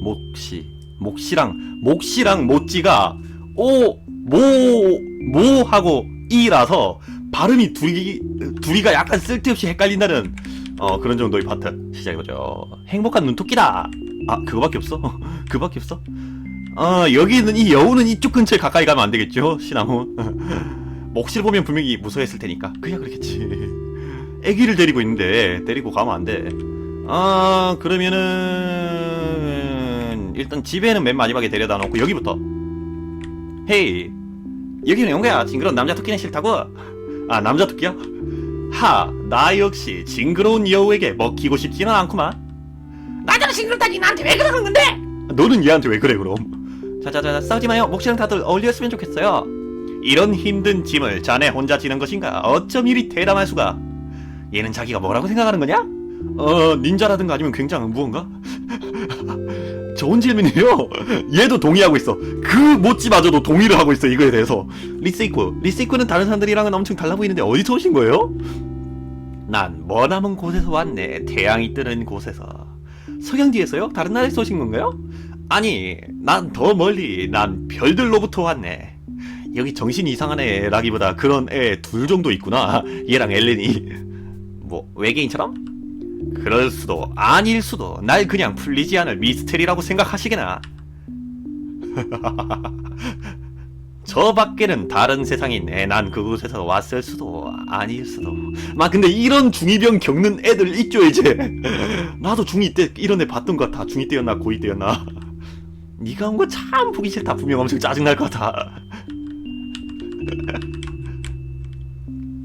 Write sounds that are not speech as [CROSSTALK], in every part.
몫이 몫이랑 몫이랑 모찌가 오 모 모 하고 이라서 발음이 둘이 둘이가 약간 쓸데없이 헷갈린다는 어 그런 정도의 파트 시작해보죠. 행복한 눈토끼다. 아 그거밖에 없어? [LAUGHS] 그거밖에 없어? 어 여기는 이 여우는 이쪽 근처에 가까이 가면 안 되겠죠 시나무. [LAUGHS] 몫을 보면 분명히 무서워했을 테니까 그냥 그렇겠지. [LAUGHS] 애기를 데리고 있는데 데리고 가면 안 돼. 아 그러면은 일단 집에는 맨 마지막에 데려다 놓고 여기부터. 헤이 여기는 용가야. 징그러운 남자 토끼는 싫다고? 아 남자 토끼야? 하 나 역시 징그러운 여우에게 먹히고 싶지는 않구만. 나처럼 싱그럽다니 나한테 왜 그러는 건데? 너는 얘한테 왜 그래 그럼? 자자자 싸우지 마요. 목시랑 다들 어울렸으면 좋겠어요. 이런 힘든 짐을 자네 혼자 지는 것인가? 어쩜 이리 대담할 수가? 얘는 자기가 뭐라고 생각하는 거냐? 어 닌자라든가 아니면 굉장한 무언가? 좋은 질문이에요 [LAUGHS] 얘도 동의하고 있어 그 모찌마저도 동의를 하고 있어 이거에 대해서 리세이코 리세이코는 다른 사람들이랑은 엄청 달라 보이는데 어디서 오신 거예요? 난 머나먼 곳에서 왔네 태양이 뜨는 곳에서 석양지에서요? 다른 나라에서 오신 건가요? 아니, 난 더 멀리, 난 별들로부터 왔네. 여기 정신이 이상한 애라기보다 그런 애 둘 정도 있구나. 얘랑 엘렌이. 뭐, 외계인처럼? 그럴 수도, 아닐 수도, 날 그냥 풀리지 않을 미스테리라고 생각하시게나. [LAUGHS] 저 밖에는 다른 세상이 있네. 난 그곳에서 왔을 수도, 아닐 수도. 막 근데 이런 중2병 겪는 애들 있죠, 이제. [LAUGHS] 나도 중2 때 이런 애 봤던 것 같아. 중2 때였나, 고2 때였나. [LAUGHS] 네가 온 거 참 보기 싫다. 분명 엄청 짜증날 것 같아.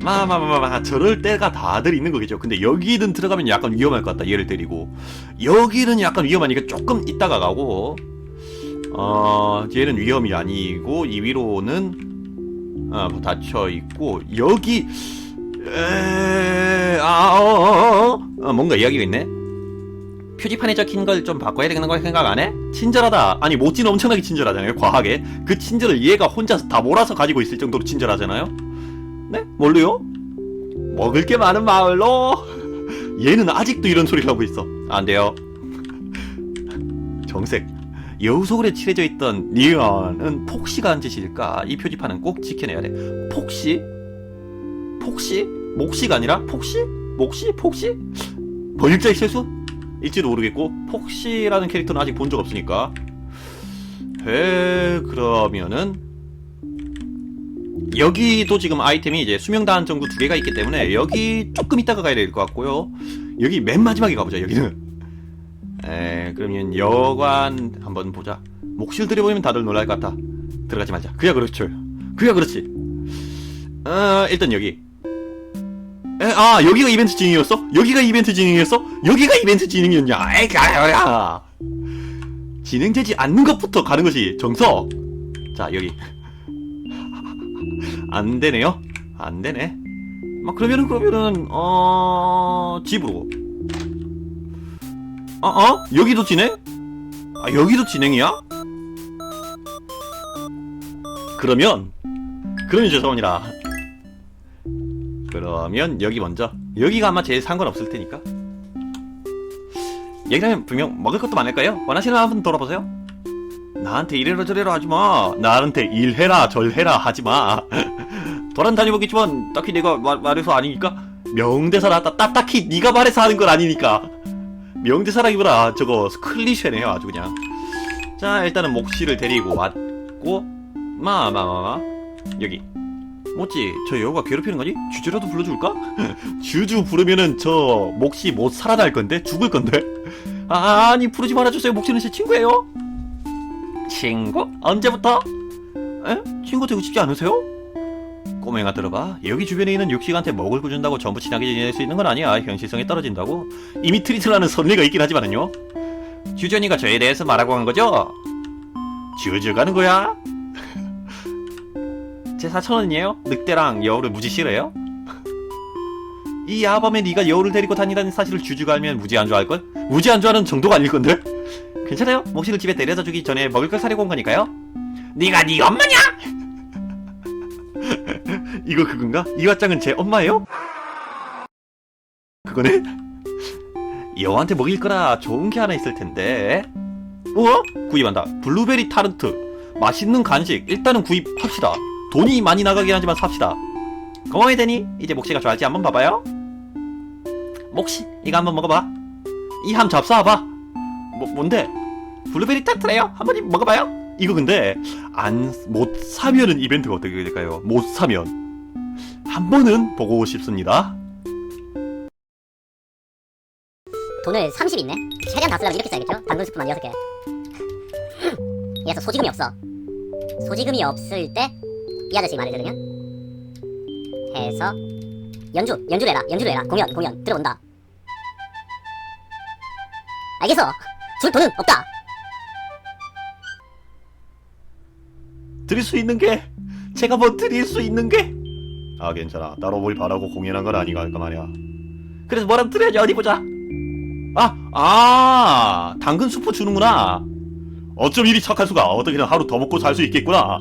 마마마마 저럴 때가 다들 있는 거겠죠. 근데 여기는 들어가면 약간 위험할 것 같다. 얘를 때리고 여기는 약간 위험하니까 조금 있다가 가고 어 얘는 위험이 아니고 이 위로는 어, 닫혀 있고 여기 에... 아, 어, 어, 어, 어, 뭔가 이야기가 있네. 표지판에 적힌 걸 좀 바꿔야 되는 걸 생각 안 해? 친절하다. 아니 모찌는 엄청나게 친절하잖아요. 과하게 그 친절을 얘가 혼자서 다 몰아서 가지고 있을 정도로 친절하잖아요. 네? 뭘로요? 먹을 게 많은 마을로. 얘는 아직도 이런 소리를 하고 있어. 안 돼요. 정색. 여우 속으로 칠해져 있던 니언은 폭시가 한 짓일까? 이 표지판은 꼭 지켜내야 돼. 폭시? 폭시? 목시가 아니라 폭시? 목시? 폭시? 번역자의 실수? 일지도 모르겠고 폭시라는 캐릭터는 아직 본 적 없으니까 에 그러면은 여기도 지금 아이템이 이제 수명다한 정도 두 개가 있기 때문에 여기 조금 있다가 가야 될 것 같고요. 여기 맨 마지막에 가보자 여기는. 에 그러면 여관 한번 보자. 목실 들여보면 다들 놀랄 것 같아. 들어가지 말자. 그야 그렇죠 그야 그렇지. 어 일단 여기. 에, 아 여기가 이벤트 진행이었어? 여기가 이벤트 진행이었어? 여기가 이벤트 진행이었냐? 에이 가야 진행되지 않는 것부터 가는 것이 정석. 자 여기 안 되네요. 안 되네. 막 그러면은 그러면은 어 집으로. 어 어? 여기도 진행? 아 여기도 진행이야? 그러면 그러면 죄송합니다. 그러면 여기 먼저 여기가 아마 제일 상관없을 테니까 여기라면 분명 먹을 것도 많을 거예요 원하시는 한번 돌아보세요 나한테 이래라 저래라 하지마 나한테 일해라 절해라 하지마 돌아 다녀보겠지만 딱히 내가 마- 말해서 아니니까 명대사 나왔다 딱 딱히 네가 말해서 하는 건 아니니까 명대사라기보다 저거 클리셰네요 아주 그냥 자 일단은 목씨를 데리고 왔고 마마마마 여기 뭐지? 저 여우가 괴롭히는 거지? 주주라도 불러줄까? [LAUGHS] 주주 부르면은 저 몫이 못 살아날 건데? 죽을 건데? 아, 아니 부르지 말아주세요 몫이는 제 친구예요 친구? 언제부터? 에? 친구 되고 싶지 않으세요? 꼬맹아 들어봐 여기 주변에 있는 육식한테 먹을 구준다고 전부 친하게 지낼 수 있는 건 아니야 현실성이 떨어진다고 이미 트리트라는 선례가 있긴 하지만요 주전이가 저에 대해서 말하고 간 거죠? 주주 가는 거야? [LAUGHS] 제 4천원이에요? 늑대랑 여우를 무지 싫어해요? 이 야밤에 네가 여우를 데리고 다니다는 사실을 주주가 알면 무지 안 좋아할걸? 무지 안 좋아하는 정도가 아닐 건데? 괜찮아요? 목시를 집에 데려다 주기 전에 먹을 걸 사려고 온 거니까요? 네가 네 엄마냐? [LAUGHS] 이거 그건가? 이 왓장은 제 엄마예요? 그거네? 여우한테 먹일 거라 좋은 게 하나 있을 텐데 어? 구입한다. 블루베리 타르트. 맛있는 간식. 일단은 구입합시다. 돈이 많이 나가긴 하지만 삽시다. 고마워요, 데니. 이제 목씨가 좋아할지 한번 봐봐요. 목씨, 이거 한번 먹어봐. 이 함 잡숴봐. 뭐, 뭔데? 블루베리 타르트래요. 한번 먹어봐요. 이거 근데, 안, 못 사면은 이벤트가 어떻게 될까요? 못 사면. 한 번은 보고 싶습니다. 돈을 30 있네? 최대한 다 쓰려면 이렇게 써야겠죠? 당근 스프만 6개. 이래서 소지금이 없어. 소지금이 없을 때, 이 아저씨 말을 들으면, 해서, 연주, 연주를 해라, 연주를 해라, 공연, 공연, 들어온다. 알겠어. 줄 돈은 없다. 드릴 수 있는 게? 제가 뭐 드릴 수 있는 게? 아 괜찮아. 따로 뭘 바라고 공연한 건 아니가 할까 말이야. 그래서 뭐라도 드려야지. 어디 보자. 아, 아 당근 수프 주는구나. 어쩜 이리 착할 수가. 어떻게든 하루 더 먹고 살 수 있겠구나.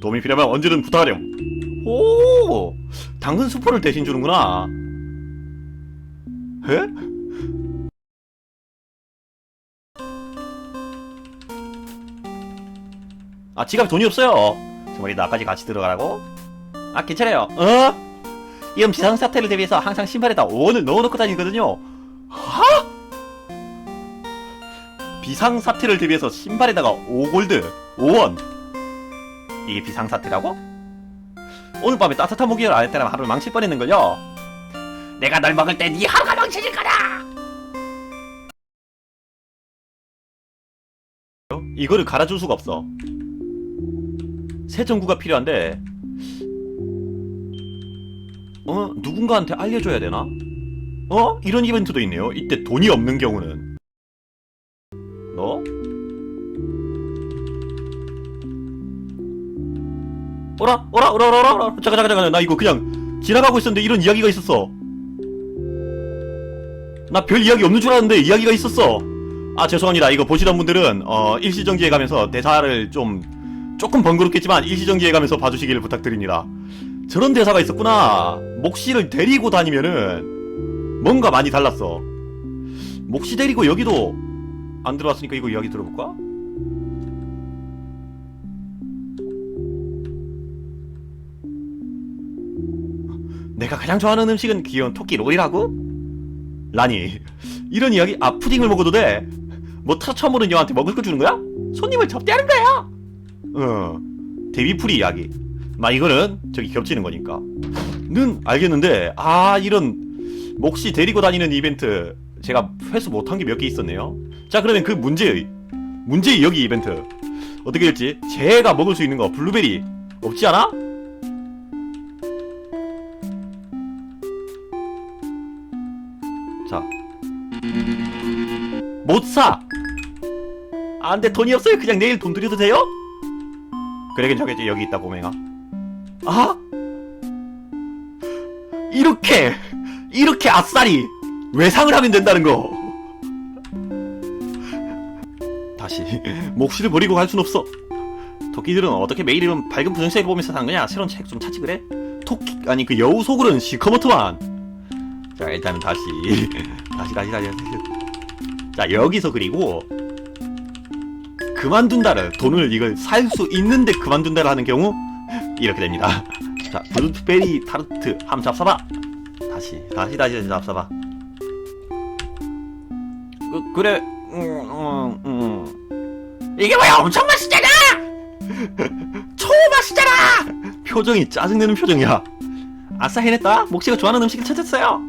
도움이 필요하면 언제든 부탁하렴. 오 당근 수프를 대신 주는구나. 에? 아 지갑에 돈이 없어요 정말이 나까지 같이 들어가라고? 아 괜찮아요 어? 이런 비상사태를 대비해서 항상 신발에다 5원을 넣어놓고 다니거든요 하? 비상사태를 대비해서 신발에다가 5골드 5원 이게 비상사태라고? 오늘 밤에 따뜻한 목욕을 안 했다면 하루를 망칠 뻔했는걸요 내가 널 먹을 때 네 하루가 망쳐질 거다. 이거를 갈아줄 수가 없어. 새 전구가 필요한데, 어, 누군가한테 알려줘야 되나? 어? 이런 이벤트도 있네요. 이때 돈이 없는 경우는. 너? 오라, 오라, 오라, 오라, 오라. 잠깐, 잠깐, 잠깐. 나 이거 그냥 지나가고 있었는데 이런 이야기가 있었어. 나 별 이야기 없는 줄 알았는데 이야기가 있었어. 아 죄송합니다. 이거 보시던 분들은 어, 일시정지에 가면서 대사를 좀 조금 번거롭겠지만 일시정지에 가면서 봐주시기를 부탁드립니다. 저런 대사가 있었구나. 목씨를 데리고 다니면은 뭔가 많이 달랐어. 목씨 데리고 여기도 안 들어왔으니까 이거 이야기 들어볼까? 내가 가장 좋아하는 음식은 귀여운 토끼 롤이라고? 라니 이런 이야기 아 푸딩을 먹어도 돼? 뭐 타 처음 보는 여한테 먹을 거 주는 거야? 손님을 접대하는 거야. 어 데뷔풀이 이야기. 막 이거는 저기 겹치는 거니까. 는 알겠는데 아 이런 몫이 데리고 다니는 이벤트 제가 회수 못한 게 몇 개 있었네요. 자 그러면 그 문제의 문제의 여기 이벤트 어떻게 될지 제가 먹을 수 있는 거 블루베리 없지 않아? 자 못 사! 안 돼, 돈이 없어요. 그냥 내일 돈 드려도 돼요? 그래, 괜찮겠지. 여기 있다, 고맹아. 아? 이렇게, 이렇게 아싸리 외상을 하면 된다는 거. 다시, 몫을 버리고 갈 순 없어. 토끼들은 어떻게 매일 이런 밝은 분홍색을 보면서 사는 거냐? 새로운 책 좀 찾지 그래? 토끼, 아니, 그 여우 속으로는 시커멓더만. 자, 일단은 다시, 다시, 다시, 다시, 다시. 자 여기서 그리고 그만둔다를 돈을 이걸 살 수 있는데 그만둔다를 하는 경우 이렇게 됩니다. 자 블루베리 타르트 함 잡숴봐. 다시 다시 다시 잡숴봐. 그, 그래 음, 음, 음. 이게 뭐야? 엄청 맛있잖아. [LAUGHS] 초맛이잖아. 표정이 짜증내는 표정이야. 아싸 해냈다. 목씨가 좋아하는 음식을 찾았어요.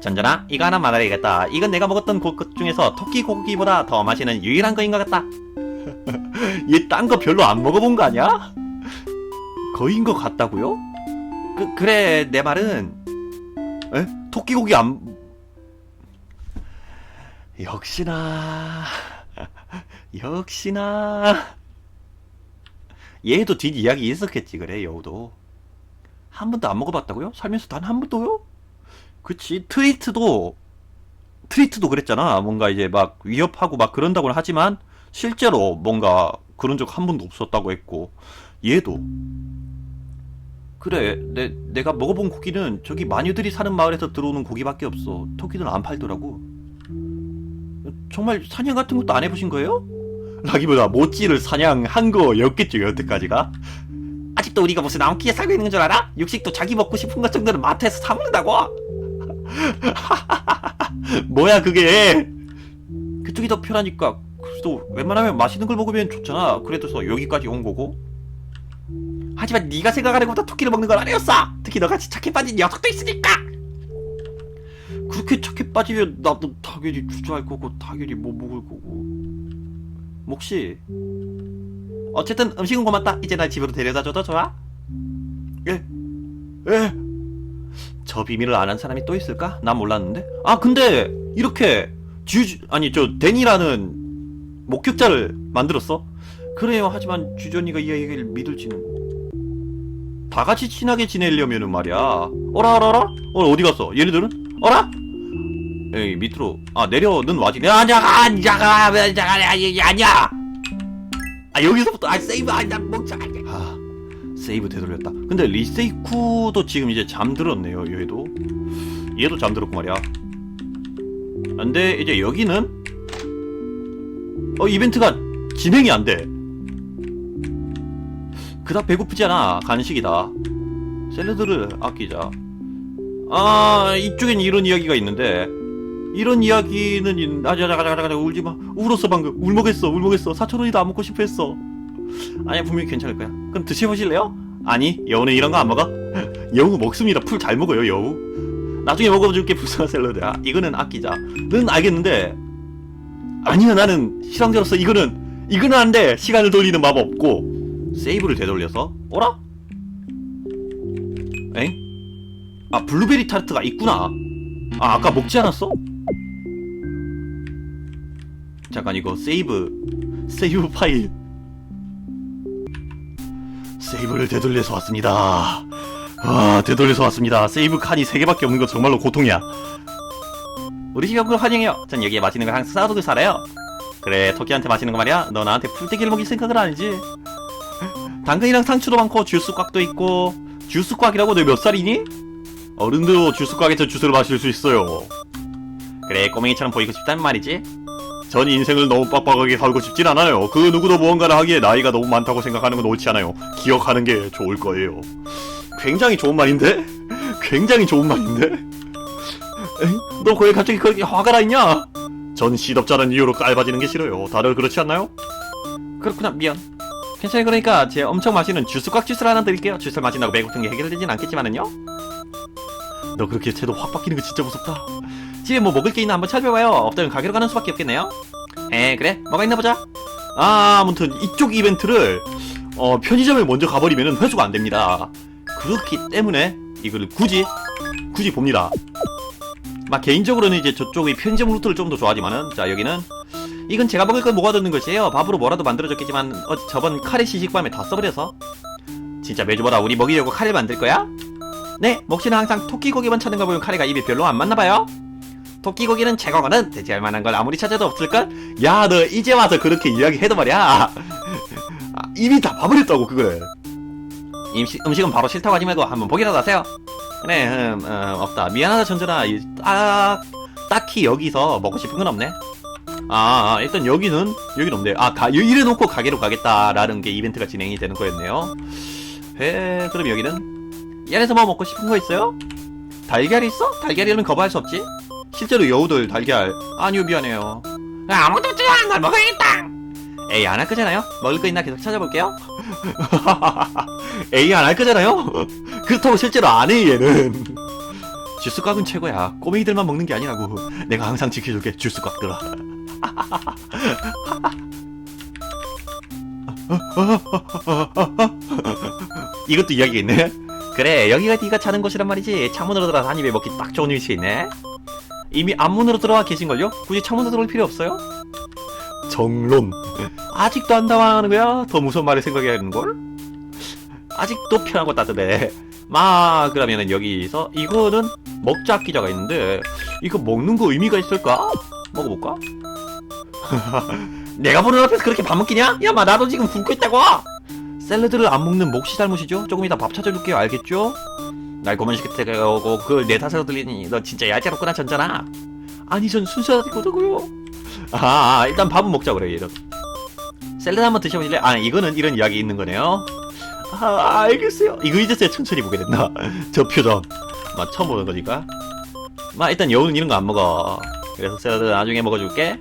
전전아, 이거 하나 말해야겠다. 이건 내가 먹었던 것 중에서 토끼 고기보다 더 맛있는 유일한 거인 것 같다. [LAUGHS] 얘 딴 거 별로 안 먹어본 거 아니야? 거인 것 같다고요? 그, 그래, 내 말은 에? 토끼 고기 안 역시나 [LAUGHS] 역시나 얘도 뒷 이야기 있었겠지 그래 여우도 한 번도 안 먹어봤다고요? 살면서 단 한 번도요? 그치. 트위트도 트위트도 그랬잖아. 뭔가 이제 막 위협하고 막 그런다고는 하지만 실제로 뭔가 그런 적 한 번도 없었다고 했고. 얘도. 그래. 내, 내가 먹어본 고기는 저기 마녀들이 사는 마을에서 들어오는 고기밖에 없어. 토끼는 안 팔더라고. 정말 사냥 같은 것도 안 해보신 거예요? 라기보다 모찌를 사냥한 거였겠죠 여태까지가. 아직도 우리가 무슨 암기에 살고 있는 줄 알아? 육식도 자기 먹고 싶은 것 정도는 마트에서 사 먹는다고 [LAUGHS] 뭐야 그게? 그쪽이 더 편하니까 그래도 웬만하면 맛있는 걸 먹으면 좋잖아. 그래서 여기까지 온 거고. 하지만 네가 생각하는 것보다 토끼를 먹는 건 아니었어! 특히 너같이 착해 빠진 녀석도 있으니까! 그렇게 착해 빠지면 나도 당연히 주저할 거고 당연히 못 먹을 거고. 몫이? 어쨌든 음식은 고맙다. 이제 날 집으로 데려다 줘도 좋아? 예? 예? 저 비밀을 아는 사람이 또 있을까? 난 몰랐는데 아 근데 이렇게 주 아니 저 데니라는 목격자를 만들었어? 그래요 하지만 주전이가 이 얘기를 믿을지는 다 같이 친하게 지내려면은 말이야 어라 어라 어라? 어 어디 갔어 얘네들은? 어라? 에이 밑으로 아 내려는 와지 야 아니야 아니야 아니야 아니야 아 여기서부터 아 세이브 아니야 아 세이브 되돌렸다. 근데 리세이쿠도 지금 이제 잠들었네요. 얘도 얘도 잠들었고 말이야. 근데 이제 여기는 어 이벤트가 진행이 안 돼. 그닥 배고프지 않아. 간식이다. 샐러드를 아끼자. 아 이쪽엔 이런 이야기가 있는데 이런 이야기는 있... 아, 자자, 가자, 가자, 가자, 울지 마. 울었어 방금. 울먹했어, 울먹했어. 4천 원이도 안 먹고 싶어 했어. 아니야 분명히 괜찮을 거야. 그럼 드셔보실래요? 아니 여우는 이런 거 안 먹어. [LAUGHS] 여우 먹습니다. 풀 잘 먹어요 여우. 나중에 먹어줄게 불쌍한 샐러드야. 이거는 아끼자.는 알겠는데 아니야 나는 실황자로서 이거는 이거는 안 돼. 시간을 돌리는 마법 없고 세이브를 되돌려서 어라? 엥? 아 블루베리 타르트가 있구나. 아 아까 먹지 않았어? 잠깐 이거 세이브 세이브 파일 세이브를 되돌려서 왔습니다. 아, 되돌려서 왔습니다. 세이브 칸이 3개밖에 없는 거 정말로 고통이야. 우리 집 연구를 환영해요. 전 여기에 맛있는 걸 항상 쌓아두고 살아요. 그래, 토끼한테 맛있는 거 말이야. 너 나한테 풀떼기를 먹일 생각을 아니지? 당근이랑 상추도 많고 주스 꽉도 있고 주스 꽉이라고 너 몇 살이니? 어른도 주스 꽉에서 주스를 마실 수 있어요. 그래, 꼬맹이처럼 보이고 싶다는 말이지? 전 인생을 너무 빡빡하게 살고 싶진 않아요. 그 누구도 무언가를 하기에 나이가 너무 많다고 생각하는 건 옳지 않아요. 기억하는 게 좋을 거예요. 굉장히 좋은 말인데? [LAUGHS] 굉장히 좋은 말인데? 에이? 너왜 갑자기 그렇게 화가 나 있냐? 전 시덥잖은 이유로 깔봐지는 게 싫어요. 다들 그렇지 않나요? 그렇구나, 미안. 괜찮아요. 그러니까 제 엄청 마시는 주스 꽉 주스를 하나 드릴게요. 주스를 마신다고 배고픈 게 해결되진 않겠지만은요. 너 그렇게 태도 확 바뀌는 거 진짜 무섭다. 집에 뭐 먹을 게 있나 한번 찾아봐요. 없다면 가게로 가는 수밖에 없겠네요. 에 그래 뭐가 있나 보자. 아 아무튼 이쪽 이벤트를 어, 편의점에 먼저 가버리면 회수가 안 됩니다. 그렇기 때문에 이걸 굳이 굳이 봅니다. 막 개인적으로는 이제 저쪽의 편의점 루트를 좀 더 좋아하지만은 자 여기는 이건 제가 먹을 걸 모아두는 것이에요. 밥으로 뭐라도 만들어줬겠지만 어, 저번 카레 시식밤에 다 써버려서 진짜 매주마다 우리 먹이려고 카레 만들 거야? 네, 목씨는 항상 토끼 고기만 찾는 거 보면 카레가 입에 별로 안 맞나 봐요. 토끼 고기는 제거거는 대체할 만한 걸 아무리 찾아도 없을걸? 야, 너 이제 와서 그렇게 이야기해도 말이야. [LAUGHS] 아, 이미 다 봐버렸다고 그걸. 음식, 음식은 바로 싫다고 하지 말고 한번 보기라도 하세요. 그래, 음, 음, 없다. 미안하다 전전아. 이- 딱 딱히 여기서 먹고 싶은 건 없네. 아, 아, 일단 여기는 여기는 없네. 아, 가, 이래 놓고 가게로 가겠다라는 게 이벤트가 진행이 되는 거였네요. 에, 그럼 여기는 이 안에서 뭐 먹고 싶은 거 있어요? 달걀 있어? 달걀이면 거부할 수 없지. 실제로 여우들 달걀 아니요 미안해요. 아무도 없지 않은 걸 먹어야겠다 에이 안 할 거잖아요. 먹을 거 있나 계속 찾아볼게요. [LAUGHS] 에이 안 할 거잖아요. 그렇다고 실제로 안 해 얘는. 주스곽은 최고야. 꼬맹이들만 먹는 게 아니라고. 내가 항상 지켜줄게 주스곽들아. [LAUGHS] 이것도 이야기가 있네. 그래 여기가 네가 자는 곳이란 말이지. 창문으로 들어서 한 입에 먹기 딱 좋은 위치에 있네. 이미 앞문으로 들어와 계신걸요? 굳이 창문으로 들어올 필요 없어요? 정론. 아직도 안 당황하는 거야? 더 무서운 말을 생각해야 하는걸? 아직도 편하고 따뜻해. 마, 그러면은 여기서, 이거는 먹자 기자가 있는데, 이거 먹는 거 의미가 있을까? 먹어볼까? [LAUGHS] 내가 보는 앞에서 그렇게 밥 먹기냐? 야, 마, 나도 지금 굶고 있다고! 샐러드를 안 먹는 몫이 잘못이죠? 조금 이따 밥 찾아줄게요, 알겠죠? 날 고만 시켰다고 그걸 내 탓으로 들리니 너 진짜 야채롭구나 전잖아. 아니 전 순수하다고요. 아, 아, 일단 밥은 먹자 그래 얘는 샐러드 한번 드셔보실래요? 아 이거는 이런 이야기 있는 거네요. 아 알겠어요. 이거 이제서야 천천히 보게 된다 [LAUGHS] 저 표정. 막 처음 보는 거니까. 막 일단 여우는 이런 거 안 먹어. 그래서 샐러드 나중에 먹어줄게.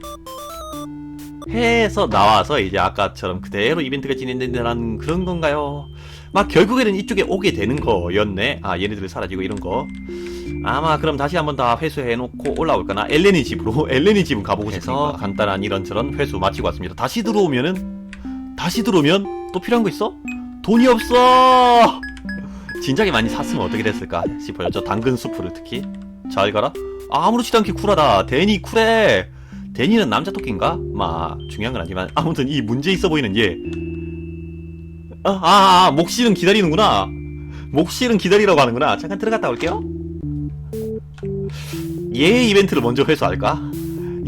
해서 나와서 이제 아까처럼 그대로 이벤트가 진행된다는 그런 건가요? 막 결국에는 이쪽에 오게 되는 거였네. 아 얘네들 사라지고 이런 거. 아마 그럼 다시 한번 다 회수해놓고 올라올까나? 엘렌이 집으로 [LAUGHS] 엘렌이 집은 가보고 싶어서 간단한 이런저런 회수 마치고 왔습니다. 다시 들어오면은 다시 들어오면 또 필요한 거 있어? 돈이 없어. 진작에 많이 샀으면 어떻게 됐을까 싶어요. 저 당근 수프를 특히 잘 가라. 아무렇지도 않게 쿨하다. 데니 쿨해. 데니는 남자 토끼인가? 마 중요한 건 아니지만 아무튼 이 문제 있어 보이는 얘. 아, 아, 아 목실은 기다리는구나. 목실은 기다리라고 하는구나. 잠깐 들어갔다 올게요. 얘 이벤트를 먼저 회수할까?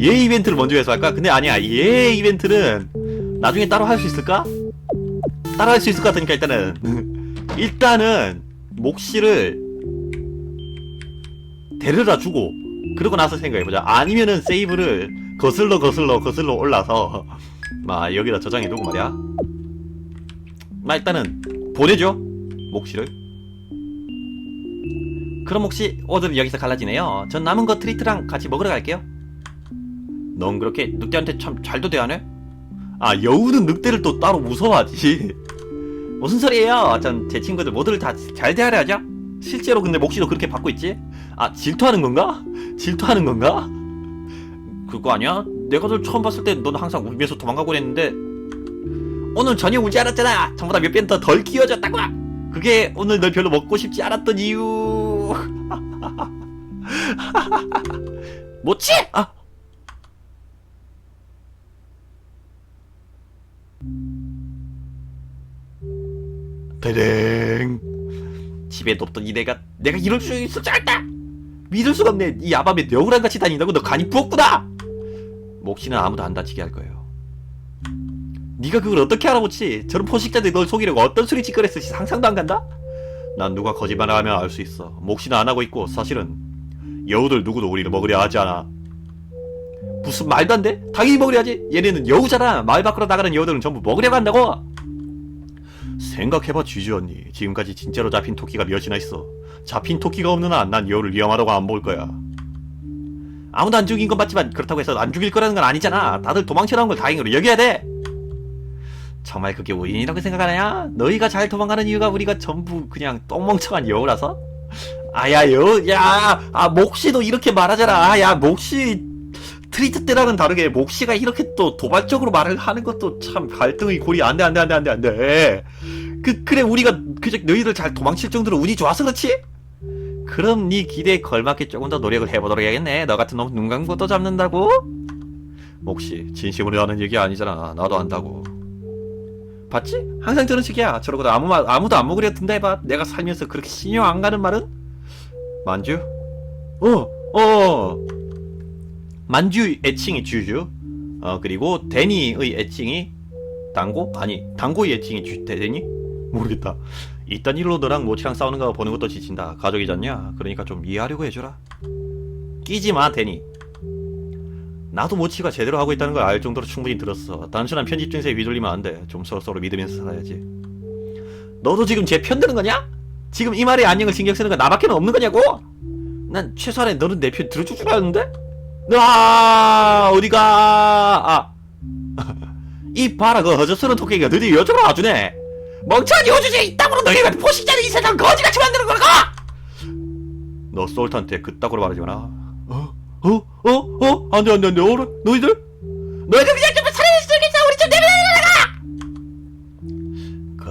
얘 이벤트를 먼저 회수할까? 근데 아니야. 얘 이벤트는 나중에 따로 할 수 있을까? 따로 할 수 있을 것 같으니까 일단은 [LAUGHS] 일단은 목실을 데려다 주고 그러고 나서 생각해보자. 아니면은 세이브를 거슬러 거슬러 거슬러 올라서 [LAUGHS] 막 여기다 저장해두고 말이야. 막 일단은 보내줘 목실을. 그럼 혹시 오늘은 여기서 갈라지네요. 전 남은 거 트리트랑 같이 먹으러 갈게요. 넌 그렇게 늑대한테 참 잘도 대하네? 아 여우는 늑대를 또 따로 무서워하지. [LAUGHS] 무슨 소리예요? 전 제 친구들 모두를 다 잘 대하려 하죠. 실제로 근데 목시도 그렇게 받고 있지? 아 질투하는 건가? 질투하는 건가? 그거 아니야? 내가 널 처음 봤을 때 넌 항상 울면서 도망가고 그랬는데 오늘 전혀 울지 않았잖아. 전보다 몇 배 더 덜 키워졌다고. 그게 오늘 널 별로 먹고 싶지 않았던 이유. [LAUGHS] 뭐지? 아. 대댕. 집에 높던 이 내가 내가 이럴 수 있을 줄 알았다. 믿을 수가 없네. 이 야밤에 여우랑 같이 다닌다고 너 간이 부었구나. 목시는 아무도 안 다치게 할 거예요. 네가 그걸 어떻게 알아보지? 저런 포식자들이 널 속이려고 어떤 소리 짓거렸을지 상상도 안 간다? 난 누가 거짓말을 하면 알 수 있어. 목시는 안 하고 있고 사실은 여우들 누구도 우리를 먹으려 하지 않아. 무슨 말도 안 돼? 당연히 먹으려야지. 얘네는 여우잖아. 마을 밖으로 나가는 여우들은 전부 먹으려고 한다고. 생각해봐 쥐지 언니. 지금까지 진짜로 잡힌 토끼가 몇이나 있어. 잡힌 토끼가 없는 한 난 여우를 위험하다고 안 볼 거야. 아무도 안 죽인 건 맞지만 그렇다고 해서 안 죽일 거라는 건 아니잖아. 다들 도망쳐 나온 걸 다행으로 여겨야 돼. 정말 그게 우연이라고 생각하냐? 너희가 잘 도망가는 이유가 우리가 전부 그냥 똥멍청한 여우라서? 아야 여우 야, 아 목시도 이렇게 말하잖아. 아, 야 목시 트리트 때랑은 다르게 목시가 이렇게 또 도발적으로 말을 하는 것도 참 갈등의 고리 안돼 안돼 안돼 안돼 안돼. 그 그래 우리가 그저 너희들 잘 도망칠 정도로 운이 좋아서 그렇지? 그럼 네 기대에 걸맞게 조금 더 노력을 해보도록 해야겠네. 너 같은 놈 눈 감고 또 잡는다고? 목시 진심으로 하는 얘기 아니잖아. 나도 안다고. 봤지? 항상 저런 식이야. 저러고도 아무 말 아무도 안 먹으려 든다 해봐. 내가 살면서 그렇게 신경 안 가는 말은? 만주? 어, 어. 만주 애칭이 주주. 어 그리고 데니의 애칭이 당고? 아니 당고의 애칭이 주 데니? 모르겠다. 이딴 일로 너랑 모치랑 싸우는 거 보는 것도 지친다. 가족이잖냐? 그러니까 좀 이해하려고 해줘라. 끼지 마, 데니. 나도 모치가 제대로 하고 있다는 걸 알 정도로 충분히 들었어. 단순한 편집 증세에 휘둘리면 안 돼. 좀 서로 서로 믿으면서 살아야지. 너도 지금 제 편 드는 거냐? 지금 이 말에 안녕을 신경 쓰는 거 나밖에는 없는 거냐고? 난 최소한에 너는 내 편 들어줄 줄 알았는데? 아, 어디가? 아. [LAUGHS] 이 봐라, 그 허저스러운 토끼가 드디어 여쪽으로 와주네. 멍청한 여주제 이따구로 너희가 포식자를 이 세상 거지같이 만드는 거라고! 너 솔트한테 그따구로 말하지 마라. 어? 어? 어? 어? 안 돼, 안 돼, 안 돼. 어라? 너희들? 너희들 그냥 좀 살아낼 수 있겠어! 우리 좀 내버려놔라!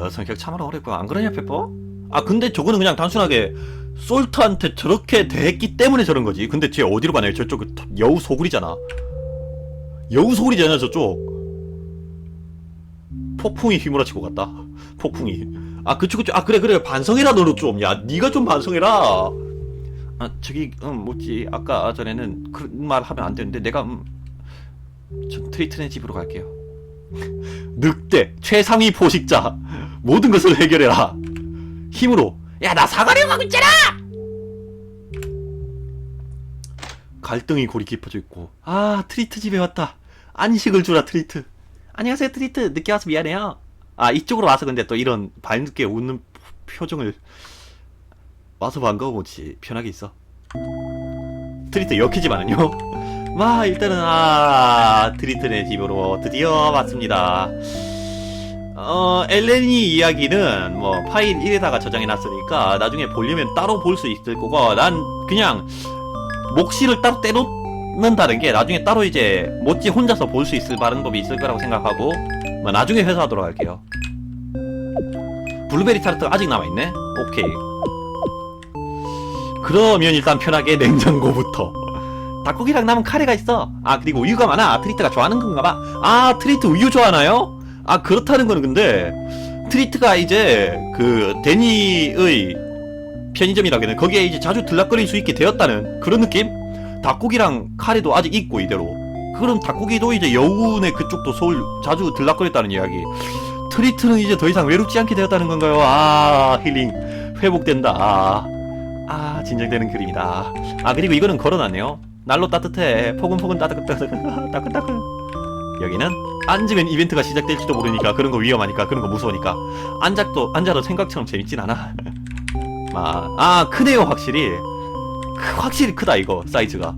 그 성격 참으로 어렵고, 안 그러냐, 페퍼? 아, 근데 저거는 그냥 단순하게 솔트한테 저렇게 대했기 때문에 저런 거지. 근데 쟤 어디로 가냐? 저쪽 그 여우 소굴이잖아. 여우 소굴이잖아, 저쪽. 폭풍이 휘몰아치고 갔다. 폭풍이. 아 그쪽 그쪽 아 그래 그래 반성해라 너도 좀. 야 네가 좀 반성해라. 아 저기 음 뭐지 아까 전에는 그런 말 하면 안 되는데 내가 음, 전 트리트네 집으로 갈게요. [LAUGHS] 늑대 최상위 포식자 모든 것을 해결해라. 힘으로. 야 나 사과령 하고 있잖아. 갈등이 골이 깊어져 있고 아 트리트 집에 왔다. 안식을 주라 트리트. 안녕하세요 트리트. 늦게 와서 미안해요. 아 이쪽으로 와서 근데 또 이런 밝게 웃는 표정을 와서 반가워보지 편하게 있어. 트리트 역해지만은요. 마 [LAUGHS] 일단은 아 트리트네 집으로 드디어 왔습니다. 어 엘렌이 이야기는 뭐 파일 1에다가 저장해놨으니까 나중에 보려면 따로 볼 수 있을 거고 난 그냥 몫이를 따로 떼놓는다는 게 나중에 따로 이제 못지 혼자서 볼 수 있을 방법이 있을 거라고 생각하고 뭐 나중에 회수하도록 할게요. 블루베리 타르트 아직 남아있네? 오케이. 그러면 일단 편하게 냉장고부터. 닭고기랑 남은 카레가 있어. 아, 그리고 우유가 많아. 트리트가 좋아하는 건가 봐. 아, 트리트 우유 좋아하나요? 아, 그렇다는 거는 근데, 트리트가 이제, 그, 데니의 편의점이라 그러네. 거기에 이제 자주 들락거릴 수 있게 되었다는 그런 느낌? 닭고기랑 카레도 아직 있고, 이대로. 그럼 닭고기도 이제 여운의 그쪽도 서울 자주 들락거렸다는 이야기. 트리트는 이제 더 이상 외롭지 않게 되었다는 건가요? 아, 힐링. 회복된다. 아, 아, 진정되는 그림이다. 아, 그리고 이거는 걸어놨네요. 날로 따뜻해. 포근포근 따뜻따뜻. 따끈따끈. 여기는 앉으면 이벤트가 시작될지도 모르니까 그런 거 위험하니까 그런 거 무서우니까 앉아도 앉아도 생각처럼 재밌진 않아. [LAUGHS] 아, 아 크네요 확실히. 크, 확실히 크다 이거 사이즈가.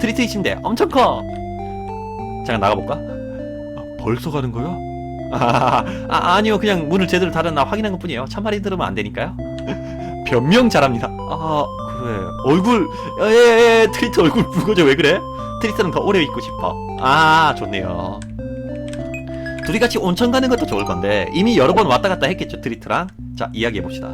트리트이 침대 엄청 커. 잠깐 나가볼까? 아, 벌써 가는 거야? 아, [LAUGHS] 아 아니요 그냥 문을 제대로 닫았나 확인한 것 뿐이에요. 참말이 들으면 안 되니까요. [LAUGHS] 변명 잘합니다. 아 그래 얼굴 예예 트리트 얼굴 붉어져 왜 그래? 트리트는 더 오래 있고 싶어. 아 좋네요. 둘이 같이 온천 가는 것도 좋을 건데 이미 여러 번 왔다 갔다 했겠죠 트리트랑. 자 이야기해 봅시다.